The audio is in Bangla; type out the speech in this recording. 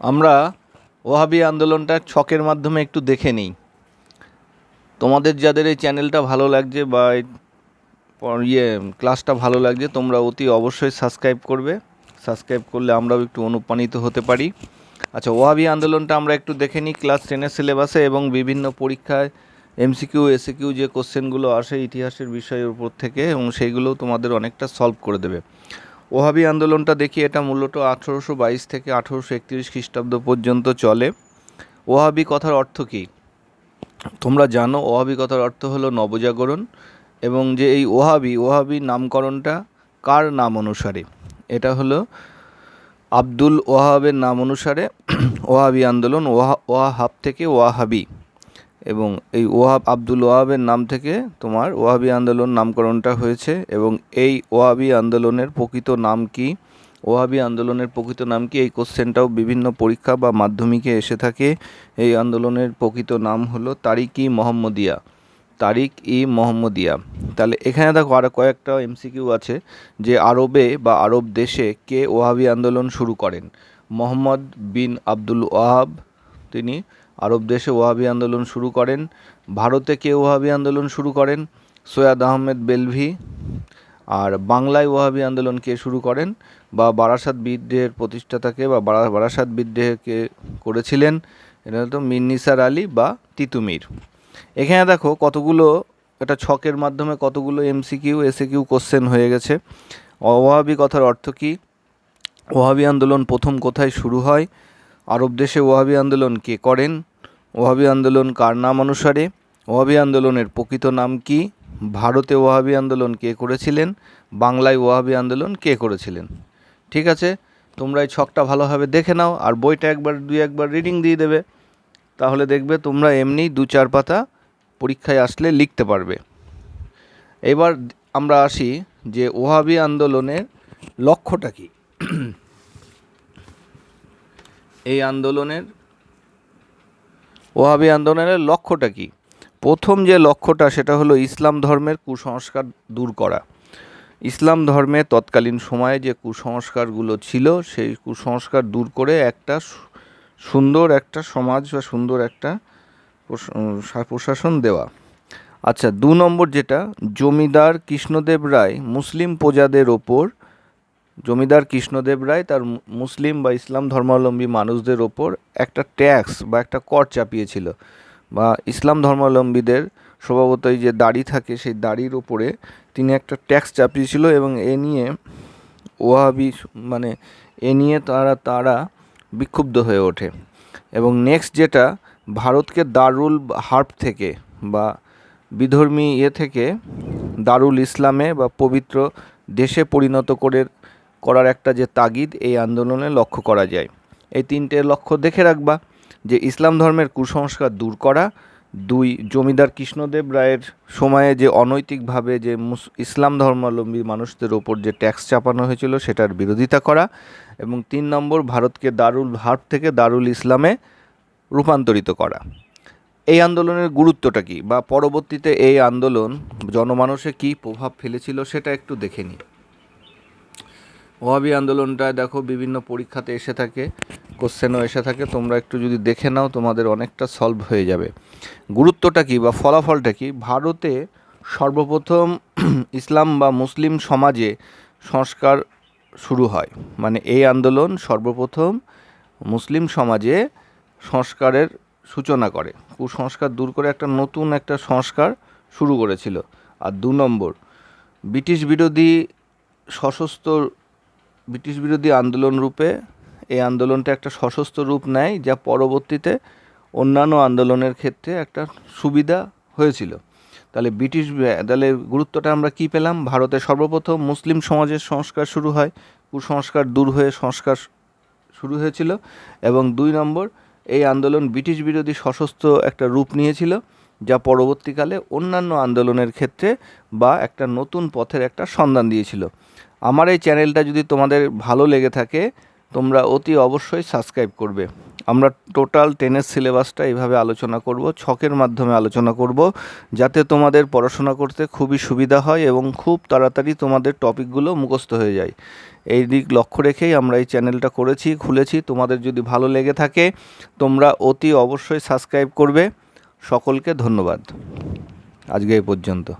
আমরা ওহাবি আন্দোলনটা ছকের মাধ্যমে একটু দেখে নিই। তোমাদের যাদের এই চ্যানেলটা ভালো লাগছে বা ইয়ে ক্লাসটা ভালো লাগছে, তোমরা অতি অবশ্যই সাবস্ক্রাইব করবে। সাবস্ক্রাইব করলে আমরাও একটু অনুপ্রাণিত হতে পারি। আচ্ছা ওহাবি আন্দোলনটা আমরা একটু দেখে নিই। ক্লাস টেনের সিলেবাসে এবং বিভিন্ন পরীক্ষায় এমসিকিউ এসিকিউ যে কোশ্চেনগুলো আসে ইতিহাসের বিষয়ের উপর থেকে এবং সেইগুলোও তোমাদের অনেকটা সলভ করে দেবে। ওহাবি আন্দোলনটা দেখি এটা মূলত আঠেরোশো বাইশ থেকে আঠেরোশো একত্রিশ খ্রিস্টাব্দ পর্যন্ত চলে। ওহাবি কথার অর্থ কী? তোমরা জানো, ওহাবি কথার অর্থ হলো নবজাগরণ এবং যে এই ওহাবি ওহাবি নামকরণটা কার নাম অনুসারে? এটা হলো আব্দুল ওয়াহাবের নাম অনুসারে ওহাবি আন্দোলন ওয়াহা ওয়াহাব থেকে ওয়াহাবি। এবং এই ওয়াহাব আব্দুল ওয়াহাবের নাম থেকে তোমার ওয়াহাবি আন্দোলন নামকরণটা হয়েছে এবং এই ওয়াহাবি আন্দোলনের প্রকৃত নাম কি? ওয়াহাবি আন্দোলনের প্রকৃত নাম কি? এই কোশ্চেনটাও বিভিন্ন পরীক্ষা বা মাধ্যমিকে এসে থাকে। এই আন্দোলনের প্রকৃত নাম হলো তারিক ই মোহাম্মদিয়া। তারিক ই মোহাম্মদিয়া। তাহলে এখানে দেখো আরও কয়েকটা এমসিকিউ আছে যে আরবে বা আরব দেশে কে ওয়াহাবি আন্দোলন শুরু করেন? মোহাম্মদ বিন আব্দুল ওয়াহাব, তিনি আরব দেশে ওয়াহাবি আন্দোলন শুরু করেন। ভারতে কে ওয়াহাবি আন্দোলন শুরু করেন? সৈয়দ আহমেদ বেলভি। আর বাংলায় ওয়াহাবি আন্দোলন কে শুরু করেন? বা বারাসাত বিদ্রোহের প্রতিষ্ঠাতাকে বা বারা- বারাসাত বিদ্রোহকে করেছিলেন? এটা হলো মীর নিসার আলী বা তিতুমির এখানে দেখো কতগুলো এটা ছকের মাধ্যমে কতগুলো এমসিকিউ, এসিকিউ কোশ্চেন হয়ে গেছে। ওয়াহাবি কথার অর্থ কী? ওহাবি আন্দোলন প্রথম কোথায় শুরু হয়? আরব দেশে ওহাবি আন্দোলন কে করেন? ওহাবি আন্দোলন কার নাম অনুসারে? ওহাবি আন্দোলনের প্রকৃত নাম কি? ভারতে ওহাবি আন্দোলন কে করেছিলেন? বাংলায় ওহাবি আন্দোলন কে করেছিলেন? ঠিক আছে, তোমরা এই ছকটা ভালোভাবে দেখে নাও, আর বইটা একবার, দুই একবার রিডিং দিয়ে দেবে। তাহলে দেখবে তোমরা এমনি দু চার পাতা পরীক্ষায় আসলে লিখতে পারবে। এবার আমরা আসি যে ওহাবি আন্দোলনের লক্ষ্যটা কী? এই আন্দোলনের ওহাবি আন্দোলনের লক্ষ্যটা কি? প্রথম যে লক্ষ্যটা সেটা হলো ইসলাম ধর্মের কুসংস্কার দূর করা। ইসলাম ধর্মে তৎকালীন সময়ে যে কুসংস্কারগুলো ছিল, সেই কুসংস্কার দূর করে একটা সুন্দর একটা সমাজ বা সুন্দর একটা প্রশাসন দেওয়া। আচ্ছা দু নম্বর যেটা, জমিদার কৃষ্ণদেব রায় মুসলিম প্রজাদের ওপর জমিদার কৃষ্ণদেব রায় তার মুসলিম বা ইসলাম ধর্মাবলম্বী মানুষদের ওপর একটা ট্যাক্স বা একটা কর চাপিয়েছিল। বা ইসলাম ধর্মাবলম্বীদের স্বভাবতই যে দাড়ি থাকে সেই দাড়ির ওপরে তিনি একটা ট্যাক্স চাপিয়েছিল এবং এ নিয়ে ওয়াহাবি মানে এ নিয়ে তারা তারা বিক্ষুব্ধ হয়ে ওঠে। এবং নেক্সট যেটা, ভারতকে দারুল হার্প থেকে বা বিধর্মী ইয়ে থেকে দারুল ইসলামে বা পবিত্র দেশে পরিণত করে করার একটা যে তাগিদ এই আন্দোলনে লক্ষ্য করা যায়। এই তিনটে লক্ষ্য দেখে রাখবা যে ইসলাম ধর্মের কুসংস্কার দূর করা, দুই, জমিদার কৃষ্ণদেব রায়ের সময়ে যে অনৈতিকভাবে যে ইসলাম ধর্মাবলম্বী মানুষদের ওপর যে ট্যাক্স চাপানো হয়েছিল সেটার বিরোধিতা করা এবং তিন নম্বর, ভারতকে দারুল হার্ব থেকে দারুল ইসলামে রূপান্তরিত করা। এই আন্দোলনের গুরুত্বটা কী বা পরবর্তীতে এই আন্দোলন জনমানসে কী প্রভাব ফেলেছিল সেটা একটু দেখে নিই। ওহাবি আন্দোলনটা দেখো বিভিন্ন পরীক্ষাতে এসে থাকে কোশ্চেনও এসে থাকে। তোমরা একটু যদি দেখে নাও, তোমাদের অনেকটা সলভ হয়ে যাবে। গুরুত্বটা কী বা ফলাফলটা কী? ভারতে সর্বপ্রথম ইসলাম বা মুসলিম সমাজে সংস্কার শুরু হয়। মানে এই আন্দোলন সর্বপ্রথম মুসলিম সমাজে সংস্কারের সূচনা করে। কুসংস্কার দূর করে একটা নতুন একটা সংস্কার শুরু করেছিল। আর দু নম্বর, ব্রিটিশ বিরোধী সশস্ত্র ব্রিটিশ বিরোধী আন্দোলন রূপে এই আন্দোলনটা একটা সশস্ত্র রূপ নেয়, যা পরবর্তীতে অন্যান্য আন্দোলনের ক্ষেত্রে একটা সুবিধা হয়েছিল। তাহলে ব্রিটিশ, তাহলে গুরুত্বটা আমরা কি পেলাম? ভারতে সর্বপ্রথম মুসলিম সমাজের সংস্কার শুরু হয়, কুসংস্কার দূর হয়ে সংস্কার শুরু হয়েছিল এবং দুই নম্বর, এই আন্দোলন ব্রিটিশ বিরোধী সশস্ত্র একটা রূপ নিয়েছিল, যা পরবর্তীকালে অন্যান্য আন্দোলনের ক্ষেত্রে বা একটা নতুন পথের একটা সন্ধান দিয়েছিল। আমার এই চ্যানেলটা যদি তোমাদের ভালো লেগে থাকে, তোমরা অতি অবশ্যই সাবস্ক্রাইব করবে। আমরা টোটাল টেনের সিলেবাসটা এইভাবে আলোচনা করব, ছকের মাধ্যমে আলোচনা করব, যাতে তোমাদের পড়াশোনা করতে খুবই সুবিধা হয় এবং খুব তাড়াতাড়ি তোমাদের টপিকগুলো মুখস্থ হয়ে যায়। এই দিক লক্ষ্য রেখেই আমরা এই চ্যানেলটা করেছি, খুলেছি। তোমাদের যদি ভালো লেগে থাকে, তোমরা অতি অবশ্যই সাবস্ক্রাইব করবে। সকলকে ধন্যবাদ। আজকে এই পর্যন্ত।